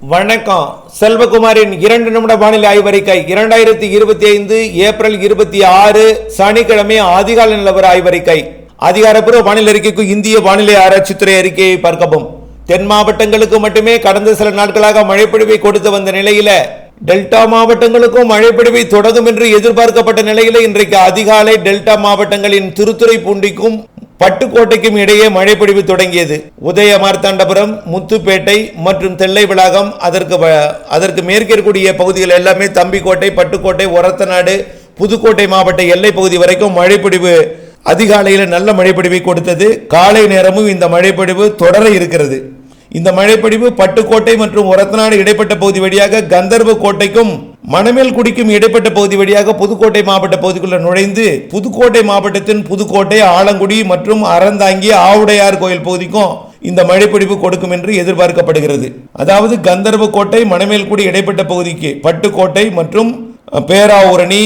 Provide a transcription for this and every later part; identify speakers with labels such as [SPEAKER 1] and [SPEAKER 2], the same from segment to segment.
[SPEAKER 1] வணக்கம். செல்வகுமாரின் இரண்டு நிமிட வானிலை ஆய்வறிக்கை இரண்டாயிரத்தி இருபத்தி ஐந்து ஏப்ரல் இருபத்தி ஆறு சனிக்கிழமை அதிகாலை நிலவர ஆய்வறிக்கை அதிகாரப்பூர்வ வானிலை அறிக்கைக்கு இந்திய வானிலை ஆராய்ச்சித்துறை அறிக்கையை பார்க்கவும். தென் மாவட்டங்களுக்கு மட்டுமே கடந்த சில நாட்களாக மழைப்பொழிவை கொடுத்து வந்த நிலையில டெல்டா மாவட்டங்களுக்கும் மழைப்பொழிவை தொடரும் என்று எதிர்பார்க்கப்பட்ட நிலையில இன்றைக்கு அதிகாலை டெல்டா மாவட்டங்களின் திருத்துறைப்பூண்டிக்கும் பட்டுக்கோட்டைக்கும் இடையே மழை பொழிவு தொடங்கியது. உதய மார்த்தாண்டபுரம் முத்துப்பேட்டை மற்றும் தெல்லை வளாகம் அதற்கு வ- அதற்கு மேற்கே இருக்கக்கூடிய பகுதிகள் எல்லாமே தம்பிக்கோட்டை பட்டுக்கோட்டை ஒரத்தநாடு புதுக்கோட்டை மாவட்ட எல்லை பகுதி வரைக்கும் மழைப்பொழிவு அதிகாலையில் நல்ல மழைப்பொழிவை கொடுத்தது. காலை நேரமும் இந்த மழைப்பொழிவு தொடர இருக்கிறது. இந்த மழைப்பொழிவு பட்டுக்கோட்டை மற்றும் ஒரத்தநாடு இடைப்பட்ட பகுதி வழியாக கந்தர்வ கோட்டைக்கும் மணமேல் குடிக்கும் இடைப்பட்ட பகுதி வழியாக புதுக்கோட்டை மாவட்ட பகுதிக்குள்ளே நுழைந்து புதுக்கோட்டை மாவட்டத்தின் புதுக்கோட்டை ஆலங்குடி மற்றும் அறந்தாங்கி ஆவுடையார் கோயில் பகுதிக்கும் இந்த மழைப்பிடிப்பு கொடுக்கும் என்று எதிர்பார்க்கப்படுகிறது. அதாவது கந்தர்வ கோட்டை மணமேல்குடி இடைப்பட்ட பகுதிக்கு பட்டுக்கோட்டை மற்றும் பேராவூரணி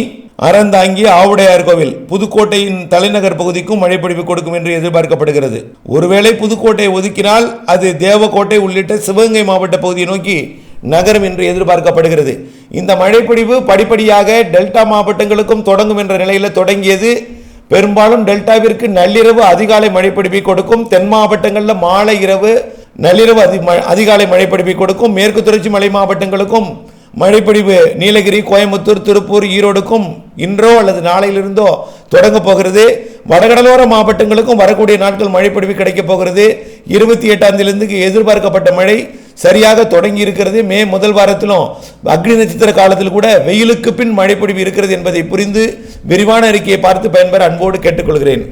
[SPEAKER 1] அறந்தாங்கி ஆவுடையார் கோவில் புதுக்கோட்டையின் தலைநகர் பகுதிக்கும் மழைப்பிடிப்பு கொடுக்கும் என்று எதிர்பார்க்கப்படுகிறது. ஒருவேளை புதுக்கோட்டையை ஒதுக்கினால் அது தேவக்கோட்டை உள்ளிட்ட சிவகங்கை மாவட்ட பகுதியை நோக்கி நகரும் என்று எதிர்பார்க்கப்படுகிறது. இந்த மழைப்பொழிவு படிப்படியாக டெல்டா மாவட்டங்களுக்கும் தொடங்கும் என்ற நிலையில் தொடங்கியது. பெரும்பாலும் டெல்டாவிற்கு நள்ளிரவு அதிகாலை மழைப்பிடிப்பை கொடுக்கும் தென் மாவட்டங்களில் மாலை இரவு நள்ளிரவு அதி ம- அதிகாலை மழைப்பிடிப்பை கொடுக்கும் மேற்கு தொடர்ச்சி மலை மாவட்டங்களுக்கும் மழைப்பொழிவு நீலகிரி கோயம்புத்தூர் திருப்பூர் ஈரோடுக்கும் இன்றோ அல்லது நாளையிலிருந்தோ தொடங்க போகிறது. வடகடலோர மாவட்டங்களுக்கும் வரக்கூடிய நாட்கள் மழைப்பொழிவு கிடைக்கப் போகிறது. இருபத்தி எட்டாம் தேதியிலிருந்து எதிர்பார்க்கப்பட்ட மழை. சரியாக தொடங்கி இருக்கிறது. மே முதல் வாரத்திலும் அக்னி நட்சத்திர காலத்தில் கூட வெயிலுக்கு பின் மழைப்பொழிவு இருக்கிறது என்பதை புரிந்து விரிவான அறிக்கையை பார்த்து பயன்பெற அன்போடு கேட்டுக்கொள்கிறேன்.